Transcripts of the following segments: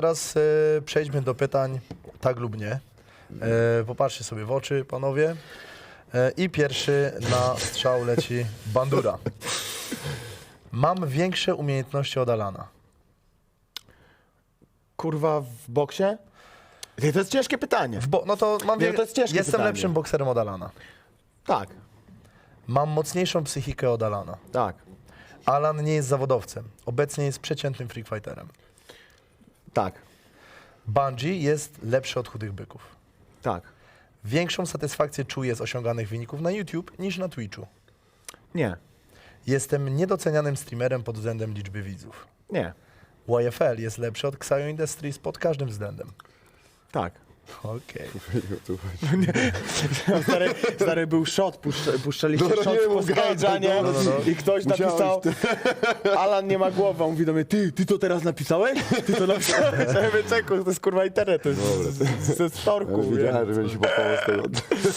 Teraz e, przejdźmy do pytań tak lub nie. E, popatrzcie sobie w oczy, panowie. E, I pierwszy na strzał leci Bandura. Mam większe umiejętności od Alana. Kurwa, w boksie? Ty, To jest ciężkie pytanie. W bo, no to mam Nie, wie- to jest ciężkie Jestem pytanie. lepszym bokserem od Alana. Tak, Mam mocniejszą psychikę od Alana. tak, Alan nie jest zawodowcem. Obecnie jest przeciętnym freakfighterem. Tak, Bungie jest lepszy od chudych byków. tak. Większą satysfakcję czuję z osiąganych wyników na YouTube niż na Twitchu. Nie, Jestem niedocenianym streamerem pod względem liczby widzów. nie, YFL jest lepszy od Xayo Industries pod każdym względem. tak. Okej. Stary, stary był shot, puszcz, puszczaliście Dobra, shot nie po mów Skage'a, gadaj, nie? no, no, no. I ktoś Musiałeś napisał, Alan nie ma głowy, on mówi do mnie, ty, ty to teraz napisałeś? Ty to napisałeś? Ja mówię, czeku, to jest kurwa internet, to jest ze storku. Ja wiedziałem, że się z tego.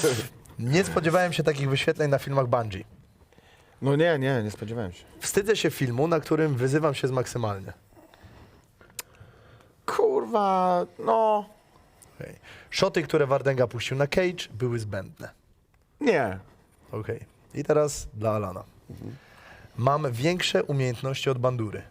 Nie spodziewałem się takich wyświetleń na filmach Bungie. No nie, nie, nie spodziewałem się. Wstydzę się filmu, na którym wyzywam się z maksymalnie. Kurwa, no, Okay. Szoty, które Wardenga puścił na Cage, były zbędne. nie. Okej. I teraz dla Alana. Mam większe umiejętności od Bandury.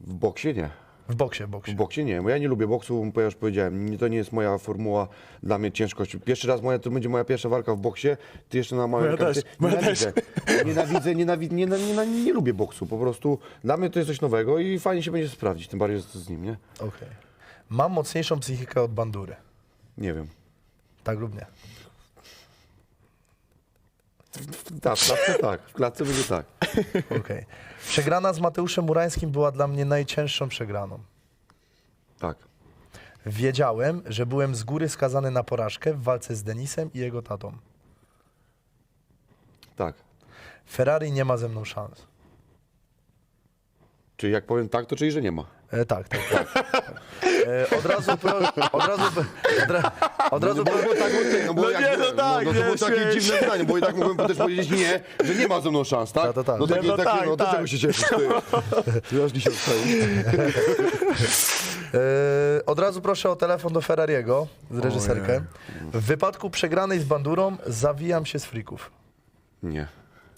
W boksie nie. W boksie, w boksie. W boksie nie, bo ja nie lubię boksu, bo ja już powiedziałem, nie, to nie jest moja formuła, dla mnie ciężkość. Pierwszy raz moja, to będzie moja pierwsza walka w boksie, ty jeszcze na małej Moja też, moja Nienawidzę, nienawidzę, nienawidzę, nie, nie, nie, nie lubię boksu, po prostu dla mnie to jest coś nowego i fajnie się będzie sprawdzić, tym bardziej z, z nim, nie? Okej. Mam mocniejszą psychikę od Bandury. Nie wiem. Tak lub nie? Tak, w klatce tak, w klatce będzie tak. Okej. Przegrana z Mateuszem Murańskim była dla mnie najcięższą przegraną. Tak. Wiedziałem, że byłem z góry skazany na porażkę w walce z Denisem i jego tatą. Tak. Ferrari nie ma ze mną szans. Czyli jak powiem tak, to czyli, że nie ma. E, tak, tak, tak. E, od razu, pro, od razu, od, ra, od razu, no, bo, bo tak, bo, ty, no, bo No jak, nie, no tak, no, to nie, było takie śmieć. dziwne pytanie, bo i tak mogłem też powiedzieć nie, że nie ma ze mną szans, tak? No to tak. No, takie, Nie, no takie, tak, no do tak. czego się cieszysz, ty? Ty aż dzisiaj wstałem. e, od razu proszę o telefon do Ferrariego, z reżyserkę. W wypadku przegranej z Bandurą zawijam się z frików. Nie.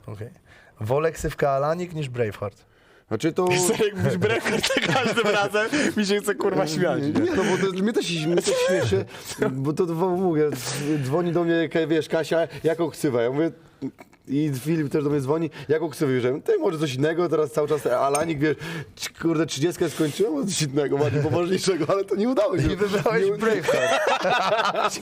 Okay. Wolę ksywkę Alanik niż Braveheart. Znaczy to... Stary, jak mówisz brekord za każdym razem, mi się chce kurwa śmiać. Nie, no bo to, mnie też, mnie też śmieszy, bo to dwo- mówię, dzwoni do mnie, wiesz, Kasia, jaką ksywę? Ja mówię, i Filip też do mnie dzwoni, jaką ksywę mówię, Ty może coś innego, teraz cały czas Alanik, wiesz, kurde, 30 skończyłem, może coś innego, bardziej poważniejszego, ale to nie udało się. I wybrałeś Nie- Braveheart.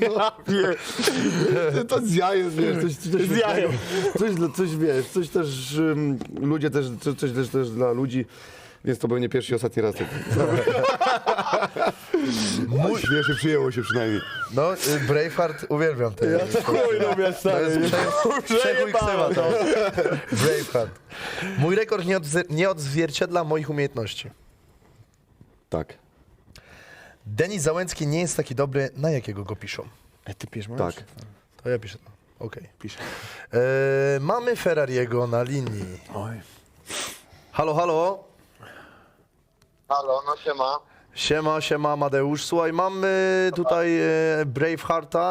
Nie. To z jajem, wiesz, coś, coś, Z jajem. coś, coś, wiesz, coś też, um, ludzie też, coś, coś też, też dla ludzi, więc to był nie pierwszy i ostatni raz. Mój... Śmiesznie przyjęło się przynajmniej. No, y, Braveheart uwielbiam te. Chuj lubię, To jest prze, przekrój ksywa to. Braveheart. Mój rekord nie, nie odzwierciedla moich umiejętności. Tak, Denis Załęcki nie jest taki dobry, na jakiego go piszą. E, ty pisz tak. To ja piszę. Okej. Piszę. E, mamy Ferrariego na linii. Oj. Halo, halo. Halo, no siema. Siema, siema Amadeusz. Słuchaj, mamy tutaj e, Bravehearta